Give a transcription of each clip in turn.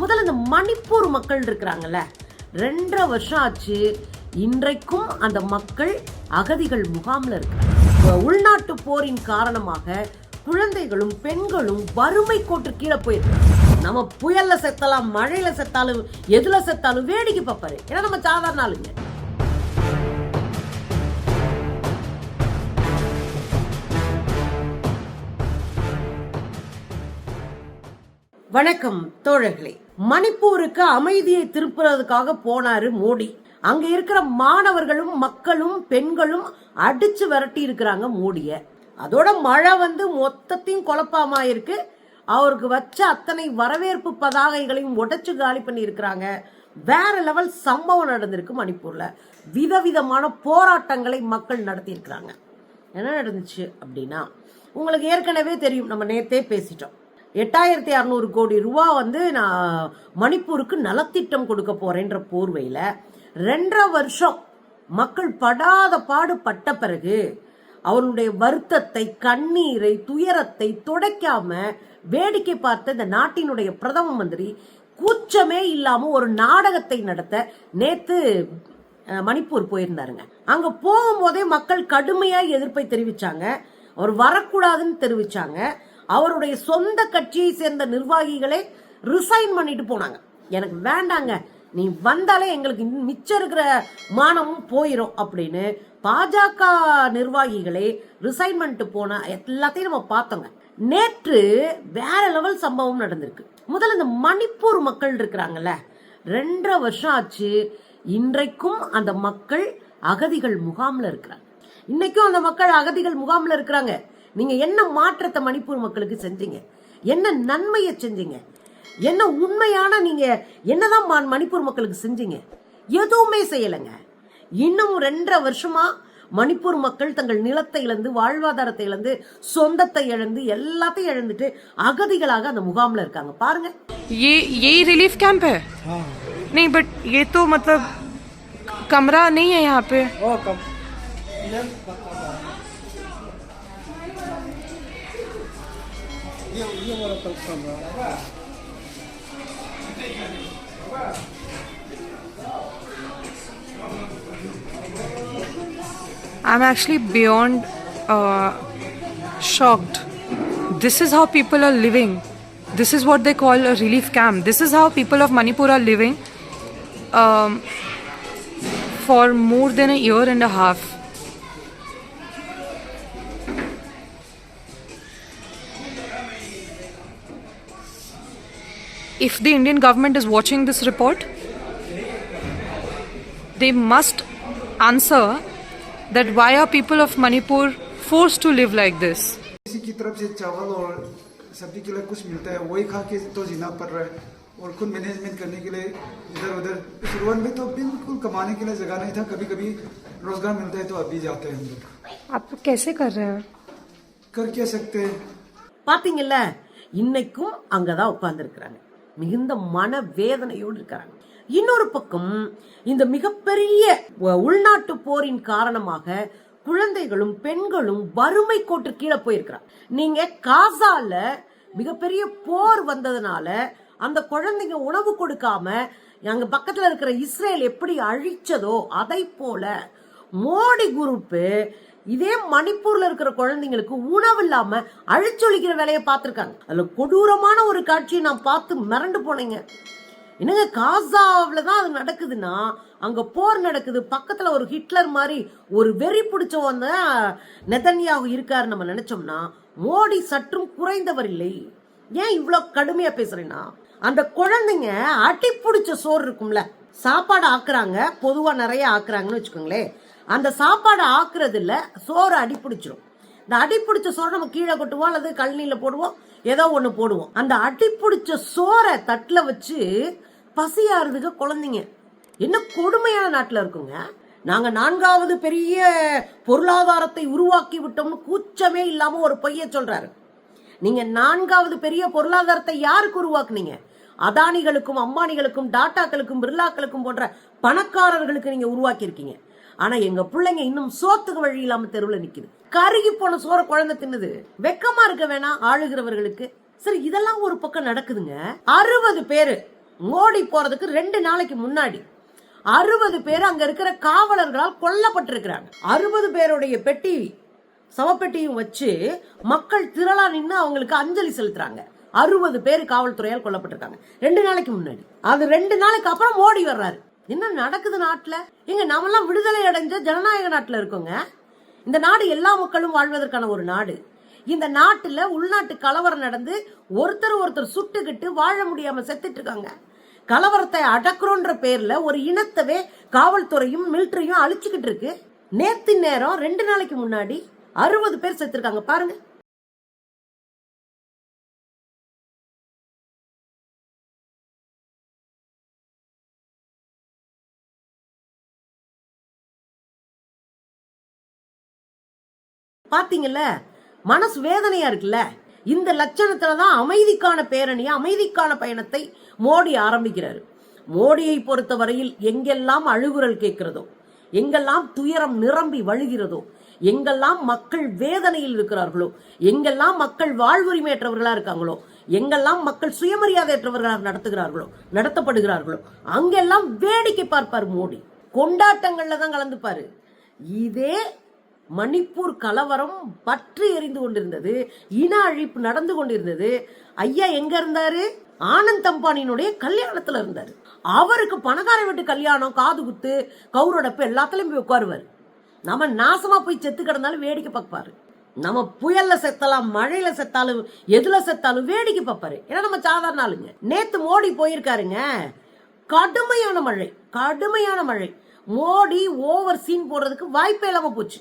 முதல்ல இந்த மணிப்பூர் மக்கள் இருக்கிறாங்கல்ல. ரெண்டரை வருஷம் ஆச்சு இன்றைக்கும் அந்த மக்கள் அகதிகள் முகாமில் இருக்காங்க. உள்நாட்டு போரின் காரணமாக குழந்தைகளும் பெண்களும் வறுமை கோட்டு கீழே போயிருக்காங்க. நம்ம புயல்ல செத்தலாம் மழையில செத்தாலும் எதுல செத்தாலும் வேடிக்கை பார்ப்பாரு. ஏன்னா நம்ம சாதாரண ஆளுங்க. வணக்கம் தோழர்களே. மணிப்பூருக்கு அமைதியை திருப்புறதுக்காக போனாரு மோடி. அங்க இருக்கிற மாணவர்களும் மக்களும் பெண்களும் அடிச்சு விரட்டி இருக்கிறாங்க மோடிய. அதோட மழை வந்து மொத்தத்தையும் குழப்பமா இருக்கு அவருக்கு வச்ச அத்தனை வரவேற்பு பதாகைகளையும் உடைச்சு காலி பண்ணி இருக்கிறாங்க வேற லெவல் சம்பவம் நடந்திருக்கு மணிப்பூர்ல. விதவிதமான போராட்டங்களை மக்கள் நடத்தி இருக்கிறாங்க என்ன நடந்துச்சு அப்படின்னா உங்களுக்கு ஏற்கனவே தெரியும் நம்ம நேத்தே பேசிட்டோம். எட்டாயிரத்தி அறநூறு கோடி ரூபா வந்து நான் மணிப்பூருக்கு நலத்திட்டம் கொடுக்க போறேன்ற போர்வையில் ரெண்டரை வருஷம் மக்கள் படாத பாடு பட்ட பிறகு அவருடைய வருத்தத்தை கண்ணீரை துயரத்தை துடைக்காம வேடிக்கை பார்த்த இந்த நாட்டினுடைய பிரதம மந்திரி கூச்சமே இல்லாம ஒரு நாடகத்தை நடத்த நேத்து மணிப்பூர் போயிருந்தாருங்க. அங்க போகும்போதே மக்கள் கடுமையா எதிர்ப்பை தெரிவிச்சாங்க. அவர் வரக்கூடாதுன்னு தெரிவிச்சாங்க. அவருடைய சொந்த கட்சியை சேர்ந்த நிர்வாகிகளே ரிசைன் பண்ணிட்டு போனாங்க. எனக்கு வேண்டாங்க. நீ வந்தாலே எங்களுக்கு மிச்சம் இருக்கிற மானமும் போயிடும் அப்படின்னு பாஜக நிர்வாகிகளே ரிசைன் பண்ணிட்டு போன எல்லாத்தையும் நம்ம பார்த்தோங்க. நேற்று வேற லெவல் சம்பவம் நடந்திருக்கு. முதல்ல இந்த மணிப்பூர் மக்கள் இருக்கிறாங்கல்ல ரெண்டரை வருஷம் ஆச்சு இன்றைக்கும் அந்த மக்கள் அகதிகள் முகாமில் இருக்கிறாங்க. இன்னைக்கும் அந்த மக்கள் அகதிகள் முகாமில் இருக்கிறாங்க. நீங்க என்ன மாற்றத்தை மணிப்பூர் மக்களுக்கு செஞ்சீங்க என்ன நன்மையை செஞ்சீங்க என்ன உண்மையான நீங்க என்னதான் ம- மணிப்பூர் மக்களுக்கு செஞ்சீங்க எதுவுமே செய்யலைங்க இன்னும் ரெண்டரை வருஷமா மணிப்பூர் மக்கள் தங்கள் நிலத்தை இழந்து வாழ்வாதாரத்தை இழந்து சொந்தத்தை இழந்து எல்லாத்தையும் இழந்துட்டு அகதிகளாக அந்த முகாம்ல இருக்காங்க பாருங்க ये यही रिलीफ कैंप है नहीं बट ये तो मतलब कमरा नहीं है यहाँ पे I'm actually beyond uh, shocked. This is how people are living. This is what they call a relief camp. This is how people of Manipur are living um, for more than a year and a half. If the Indian government is watching this report, they must answer that why are people of Manipur forced to live like this? किसी की तरफ से चावल और सब्जी के लिए कुछ मिलता है वही खा के तो जीना पड़ रहा है और खुद मैनेजमेंट करने के लिए इधर उधर शुरुआत में तो बिल्कुल कमाने के लिए जगह नहीं था कभी कभी रोजगार मिलता है तो अभी जाते हैं हम लोग आप कैसे कर रहे हैं कर क्या सकते हैं பாத்தீங்கல்ல இன்னைக்கும் அங்கதான் உட்கார்ந்துருக்கிறாங்க மிகுந்த மன வேதனையோடு இருக்கிறாங்க இன்னொரு பக்கம் இந்த மிகப்பெரிய உள்நாட்டு போரின் காரணமாக குழந்தைகளும் பெண்களும் வறுமை கோட்டு கீழே போயிருக்கிறாங்க நீங்க காசால மிகப்பெரிய போர் வந்ததுனால அந்த குழந்தைங்க உணவு கொடுக்காம அங்க பக்கத்துல இருக்கிற இஸ்ரேல் எப்படி அழிச்சதோ அதை போல மோடி குரூப்பு இதே மணிப்பூர்ல இருக்கிற குழந்தைங்களுக்கு உணவு இல்லாம அழிச்சொலிக்கிற வேலையை பார்த்துருக்காங்க. அதுல கொடூரமான ஒரு காட்சியை நான் பார்த்து மிரண்டு போனேங்க. என்னங்க காசாவில் தான் அது நடக்குதுன்னா அங்கே போர் நடக்குது பக்கத்தில் ஒரு ஹிட்லர் மாதிரி ஒரு வெறி பிடிச்சவன் நெதன்யாவு இருக்காரு நம்ம நினைச்சோம்னா மோடி சற்றும் குறைந்தவர் இல்லை. ஏன் இவ்வளோ கடுமையாக பேசுகிறேன்னா அந்த குழந்தைங்க அடி பிடிச்ச சோறு இருக்கும்ல சாப்பாடு ஆக்குறாங்க பொதுவாக நிறைய ஆக்குறாங்கன்னு வச்சுக்கோங்களேன். அந்த சாப்பாடு இல்லை சோறு அடிப்பிடிச்சிரும். இந்த அடிப்பிடிச்ச சோறு நம்ம கீழே கொட்டுவோம் அல்லது கழனியில் போடுவோம் ஏதோ ஒன்று போடுவோம். அந்த அடிப்பிடிச்ச சோறை தட்டில் வச்சு பசியாறுதுக்கு குழந்தைங்க. என்ன கொடுமையான நாட்டில் இருக்குங்க. நாங்கள் நான்காவது பெரிய பொருளாதாரத்தை உருவாக்கி விட்டோம்னு கூச்சமே இல்லாமல் ஒரு பொய்ய சொல்கிறாரு நீங்கள் நான்காவது பெரிய பொருளாதாரத்தை யாருக்கு உருவாக்குனீங்க? அதானிகளுக்கும் அம்பானிகளுக்கும் டாட்டாக்களுக்கும் பிர்லாக்களுக்கும் போன்ற பணக்காரர்களுக்கு நீங்கள் உருவாக்கியிருக்கீங்க. ஆனா எங்க பிள்ளைங்க இன்னும் சோத்துக்கு வழி இல்லாம தெருவில் நிக்குது. கருகி போன சோற குழந்தை தின்னுது. வெக்கமா இருக்க வேணாம் ஆளுகிறவர்களுக்கு. சரி இதெல்லாம் ஒரு பக்கம் நடக்குதுங்க. அறுபது பேரு மோடி போறதுக்கு ரெண்டு நாளைக்கு முன்னாடி அறுபது பேர் அங்க இருக்கிற காவலர்களால் கொல்லப்பட்டிருக்கிறாங்க. அறுபது பேருடைய பெட்டி சவப்பெட்டியும் வச்சு மக்கள் திரளா நின்று அவங்களுக்கு அஞ்சலி செலுத்துறாங்க. அறுபது பேர் காவல்துறையால் கொல்லப்பட்டிருக்காங்க. ரெண்டு நாளைக்கு முன்னாடி. அது ரெண்டு நாளைக்கு அப்புறம் மோடி வர்றாரு. என்ன நடக்குது நாட்டுல? எங்க நாமெல்லாம் விடுதலை அடைஞ்ச ஜனநாயக நாட்டுல இருக்கோங்க. இந்த நாடு எல்லா மக்களும் வாழ்வதற்கான ஒரு நாடு. இந்த நாட்டுல உள்நாட்டு கலவரம் நடந்து ஒருத்தர் ஒருத்தர் சுட்டுக்கிட்டு வாழ முடியாம செத்துட்டு இருக்காங்க. கலவரத்தை அடக்குறோன்ற பேர்ல ஒரு இனத்தவே காவல்துறையும் மிலிட்டரியும் அழிச்சுக்கிட்டு இருக்கு. நேத்து நேரம் ரெண்டு நாளைக்கு முன்னாடி அறுபது பேர் செத்துருக்காங்க. பாருங்க. பார்த்தீங்கல்ல மனசு வேதனையா இருக்குல்ல? இந்த லட்சணத்துல தான் அமைதிக்கான பேரணியை அமைதிக்கான பயணத்தை மோடி ஆரம்பிக்கிறாரு. மோடியை பொறுத்தவரையில் எங்கெல்லாம் அழுகுரல் கேட்கிறதோ எங்கெல்லாம் துயரம் நிரம்பி வழுகிறதோ எங்கெல்லாம் மக்கள் வேதனையில் இருக்கிறார்களோ எங்கெல்லாம் மக்கள் வாழ்வுரிமையற்றவர்களா இருக்காங்களோ எங்கெல்லாம் மக்கள் சுயமரியாதையற்றவர்களாக நடத்துகிறார்களோ நடத்தப்படுகிறார்களோ அங்கெல்லாம் வேடிக்கை பார்ப்பார் மோடி. கொண்டாட்டங்கள்ல தான் கலந்துப்பாரு. இதே மணிப்பூர் கலவரம் பற்றி எரிந்து கொண்டிருந்தது இன அழிப்பு நடந்து கொண்டிருந்தது. ஐயா எங்க இருந்தாரு? ஆனந்த் அம்பானியினுடைய கல்யாணத்துல இருந்தாரு. அவருக்கு பணக்கார வீட்டு கல்யாணம் காது குத்து கௌரடப்பு எல்லாத்துலயும் போய் உட்காருவாரு. நம்ம நாசமா போய் செத்து கிடந்தாலும் வேடிக்கை பார்ப்பாரு. நம்ம புயல்ல செத்தலாம் மழையில செத்தாலும் எதுல செத்தாலும் வேடிக்கை பார்ப்பாரு. ஏன்னா நம்ம சாதாரண ஆளுங்க. நேத்து மோடி போயிருக்காருங்க. கடுமையான மழை கடுமையான மழை. மோடி ஓவர் சீன் போடுறதுக்கு வாய்ப்பே இல்லாம போச்சு.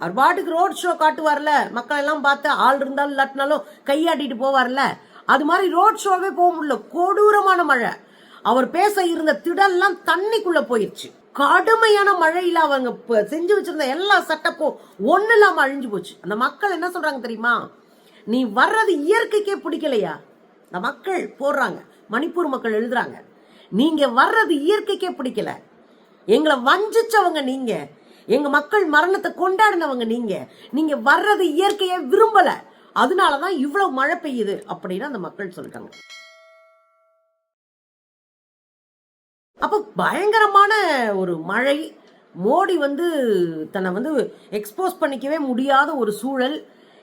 அவர் பாட்டுக்கு ரோட் ஷோ காட்டுவார்ல. மக்கள் எல்லாம் பார்த்து ஆள் இருந்தாலும் இல்லாட்டினாலும் கையாட்டிட்டு போவார்ல. அது மாதிரி ரோட் ஷோவே போக முடியல. கொடூரமான மழை. அவர் பேச இருந்த திடல்லாம் தண்ணிக்குள்ள போயிருச்சு. கடுமையான மழையில அவங்க செஞ்சு வச்சிருந்த எல்லா சட்டப்பும் ஒண்ணு இல்லாம அழிஞ்சு போச்சு. அந்த மக்கள் என்ன சொல்றாங்க தெரியுமா? நீ வர்றது இயற்கைக்கே பிடிக்கலையா? இந்த மக்கள் போடுறாங்க. மணிப்பூர் மக்கள் எழுதுறாங்க. நீங்க வர்றது இயற்கைக்கே பிடிக்கல. எங்களை வஞ்சிச்சவங்க நீங்க. எங்க மக்கள் மரணத்தை கொண்டாடினவங்க நீங்க. நீங்க வர்றது இயற்கையை விரும்பல. அதனாலதான் இவ்வளவு மழை பெய்யுது அப்படின்னு அந்த மக்கள் சொல்லிட்டாங்க. அப்போ பயங்கரமான ஒரு மழை. மோடி வந்து தன்னை வந்து எக்ஸ்போஸ் பண்ணிக்கவே முடியாத ஒரு சூழல்.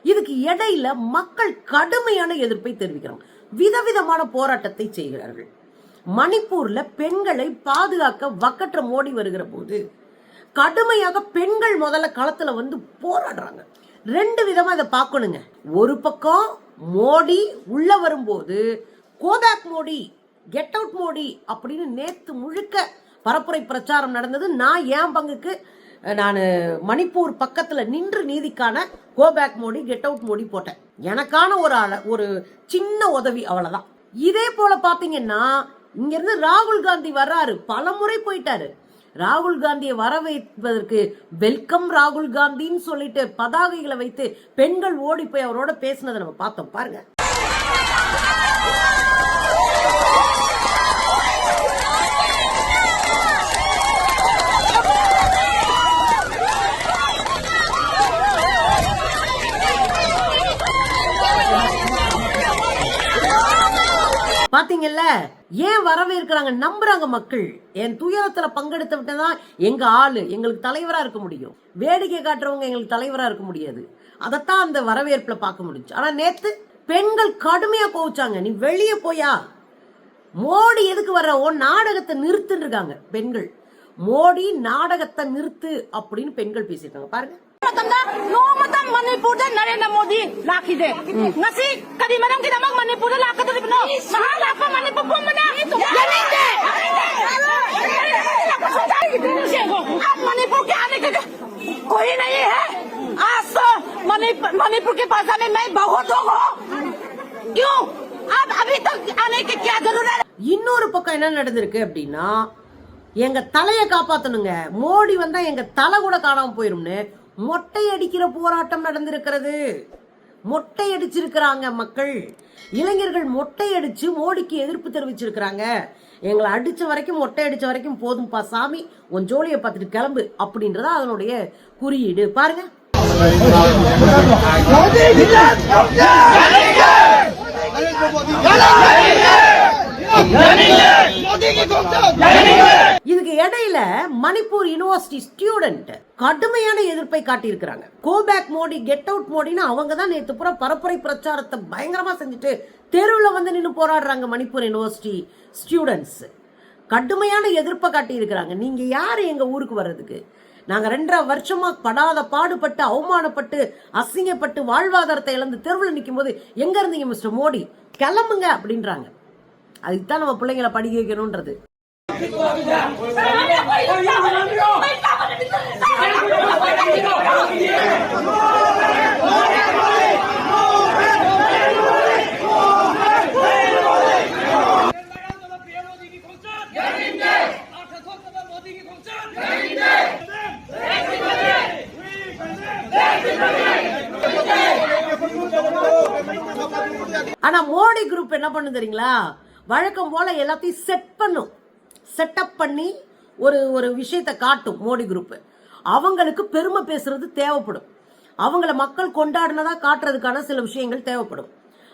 இதுக்கு இடையில மக்கள் கடுமையான எதிர்ப்பை தெரிவிக்கிறாங்க. விதவிதமான போராட்டத்தை செய்கிறார்கள். மணிப்பூர்ல பெண்களை பாதுகாக்க வக்கற்ற மோடி வருகிற போது கடுமையாக பெண்கள் முதல்ல களத்துல வந்து போராடுறாங்க. ரெண்டு விதமா இதை பார்க்கணுங்க. ஒரு பக்கம் மோடி உள்ள வரும்போது go back Modi get out Modi அப்படின்னு நேத்து முழுக்க பரப்புரை பிரச்சாரம் நடந்தது. நான் என் பங்குக்கு நான் மணிப்பூர் பக்கத்துல நின்று நீதிக்கான go back Modi get out Modi போட்டேன். எனக்கான ஒரு ஒரு சின்ன உதவி அவ்வளவுதான். இதே போல பாத்தீங்கன்னா இங்க இருந்து ராகுல் காந்தி வர்றாரு. பல முறை போயிட்டாரு. ராகுல் காந்தியை வரவேற்பதற்கு வெல்கம் ராகுல் காந்தின்னு சொல்லிட்டு பதாகைகளை வைத்து பெண்கள் ஓடி போய் அவரோட பேசினதை நம்ம பார்த்தோம். பாருங்க. பாத்தீங்கல்ல? ஏன் வரவேற்கிறாங்க? நம்புறாங்க மக்கள். என் துயரத்துல பங்கெடுத்து விட்டதான் எங்க ஆளு எங்களுக்கு தலைவரா இருக்க முடியும். வேடிக்கை காட்டுறவங்க எங்களுக்கு தலைவரா இருக்க முடியாது. அதைத்தான் அந்த வரவேற்புல பார்க்க முடிஞ்சு. ஆனா நேத்து பெண்கள் கடுமையா போச்சாங்க நீ வெளியே போயா? மோடி எதுக்கு வர்ற? ஓ நாடகத்தை நிறுத்துன்னு இருக்காங்க பெண்கள். மோடி நாடகத்தை நிறுத்து அப்படின்னு பெண்கள் பேசியிருக்காங்க. பாருங்க. matanda noong Manipur din Narendra Modi laki de ngasi kadi manang kinamang Manipur din laki de no mahala pa Manipur po mana yanin de अब मणिपुर के आने के कोई नहीं है आज तो मणिपुर मणिपुर के पास में मैं बहुत हूँ क्यों अब अभी तक आने की क्या जरूरत है இன்னொரு பக்கம் என்ன நடந்திருக்கு அப்படின்னா எங்க தலையை காப்பாத்தணுங்க மோடி வந்தா எங்க தலை கூட காணாம போயிரும்னு மொட்டை அடிக்கிற போராட்டம் நடந்திருக்கிறது. மொட்டை அடிச்சிருக்கிறாங்க மக்கள். இளைஞர்கள் மொட்டை அடிச்சு மோடிக்கு எதிர்ப்பு தெரிவிச்சிருக்கிறாங்க. எங்களை அடிச்ச வரைக்கும் மொட்டை அடிச்ச வரைக்கும் போதும்பா சாமி உன் ஜோலியை பார்த்துட்டு கிளம்பு அப்படின்றத அதனுடைய குறியீடு. பாருங்க. நடிகர் மணிப்பூர் யுனிவர்சிட்டி ஸ்டூடெண்ட் கடுமையான எதிர்ப்பை காட்டியிருக்கிறாங்க. Go back Modi get out மோடின்னு அவங்க தான் நேற்று புற பரப்புரை பிரச்சாரத்தை பயங்கரமா செஞ்சுட்டு தெருவில் வந்து நின்று போராடுறாங்க மணிப்பூர் யுனிவர்சிட்டி ஸ்டூடெண்ட்ஸ் கடுமையான எதிர்ப்பை காட்டியிருக்கிறாங்க. நீங்க யாரு எங்க ஊருக்கு வர்றதுக்கு? நாங்க ரெண்டரை வருஷமா படாத பாடுபட்டு அவமானப்பட்டு அசிங்கப்பட்டு வாழ்வாதாரத்தை இழந்து தெருவில் நிற்கும் போது எங்க இருந்தீங்க மிஸ்டர் மோடி? கிளம்புங்க அப்படின்றாங்க. அதுக்கு தான் நம்ம பிள்ளைங்களை படிக்க வைக்கணுன்றது ஆனா மோடி குரூப் என்ன பண்ணு தெரியுங்களா? வழக்கம் போல எல்லாத்தையும் செட் பண்ணும். செட்டப் பண்ணி ஒரு ஒரு விஷயத்தை காட்டும் மோடி குரூப்பு அவங்களுக்கு பெருமை பேசுறது தேவைப்படும். அவங்கள மக்கள் கொண்டாடினதா காட்டுறதுக்கான சில விஷயங்கள் தேவைப்படும்.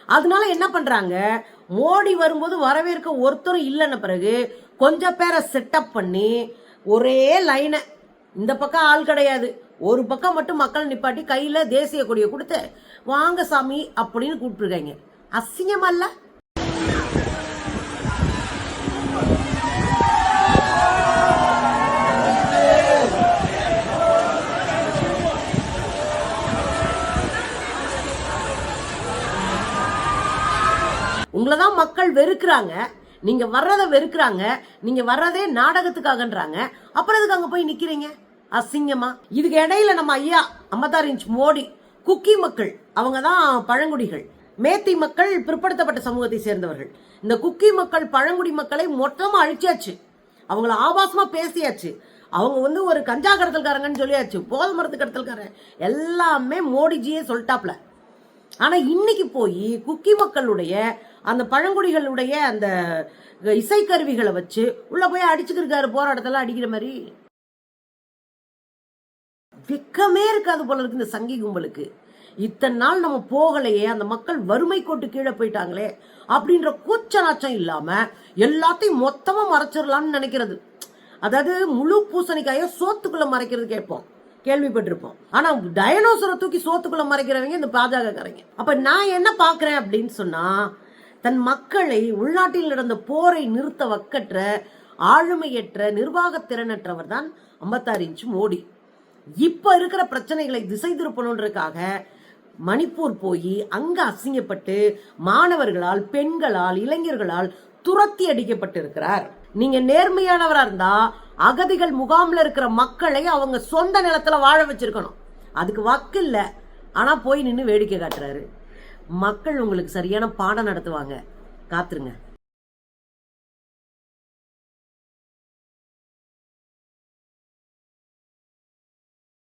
அதனால என்ன பண்றாங்க? மோடி வரும்போது வரவேற்க ஒருத்தரும் இல்லைன்ன பிறகு கொஞ்சம் பேரை செட்டப் பண்ணி ஒரே லைனை இந்த பக்கம் ஆள் கிடையாது. ஒரு பக்கம் மட்டும் மக்கள் நிப்பாட்டி கையில் தேசிய கொடியை கொடுத்து வாங்க சாமி அப்படின்னு கூப்பிட்டுருக்காங்க. அசிங்கமா இல்லை? உங்களை தான் மக்கள் வெறுக்கிறாங்க. நீங்கள் வர்றதை வெறுக்கிறாங்க. நீங்கள் வர்றதே நாடகத்துக்காகன்றாங்க. அப்புறம் எதுக்கு அங்கே போய் நிற்கிறீங்க அசிங்கமா? இதுக்கு இடையில நம்ம ஐயா ஐம்பத்தாறு இன்ச் மோடி குக்கி மக்கள் அவங்க தான் பழங்குடிகள். மேத்தி மக்கள் பிற்படுத்தப்பட்ட சமூகத்தை சேர்ந்தவர்கள். இந்த குக்கி மக்கள் பழங்குடி மக்களை மொத்தமாக அழிச்சாச்சு. அவங்கள ஆபாசமாக பேசியாச்சு. அவங்க வந்து ஒரு கஞ்சா கடத்தல்காரங்கன்னு சொல்லியாச்சு. போதை மரத்து கடத்தல்காரன். எல்லாமே மோடிஜியே சொல்லிட்டாப்ல. ஆனால் இன்னைக்கு போய் குக்கி மக்களுடைய அந்த பழங்குடிகளுடைய அந்த இசைக்கருவிகளை வச்சு உள்ள போய் அடிச்சுக்கிருக்காரு போராட்டத்தெல்லாம் அடிக்கிற மாதிரி. வெக்கமே இருக்காது போல இருக்கு இந்த சங்கி கும்பலுக்கு. இத்தனை நாள் நம்ம போகலையே அந்த மக்கள் வறுமை கோட்டு கீழே போயிட்டாங்களே அப்படின்ற கூச்ச நாச்சம் இல்லாம எல்லாத்தையும் மொத்தமா மறைச்சிடலாம்னு நினைக்கிறது. அதாவது முழு பூசணிக்காய சோத்துக்குள்ள மறைக்கிறது கேட்போம். கேள்விப்பட்டிருப்போம். ஆனா டயனோசரை தூக்கி சோத்துக்குள்ள மறைக்கிறவங்க இந்த பாஜகக்காரங்க. அப்ப நான் என்ன பாக்குறேன் அப்படின்னு சொன்னா தன் மக்களை உள்நாட்டில் நடந்த போரை நிறுத்த வக்கற்ற ஆளுமையற்ற நிர்வாக திறனற்றவர் தான் ஐம்பத்தாறு இன்ச் மோடி. இப்ப இருக்கிற பிரச்சனைகளை திசை திருப்பணுன்றதுக்காக மணிப்பூர் போய் அங்க அசிங்கப்பட்டு மாணவர்களால் பெண்களால் இளைஞர்களால் துரத்தி அடிக்கப்பட்டிருக்கிறார். நீங்க நேர்மையானவரா இருந்தா அகதிகள் முகாம்ல இருக்கிற மக்களை அவங்க சொந்த நிலத்துல வாழ வச்சிருக்கணும். அதுக்கு வக்கு இல்லை. ஆனால் போய் நின்று வேடிக்கை காட்டுறாரு. மக்கள் உங்களுக்கு சரியான பாடம் நடத்துவாங்க. காத்துருங்க.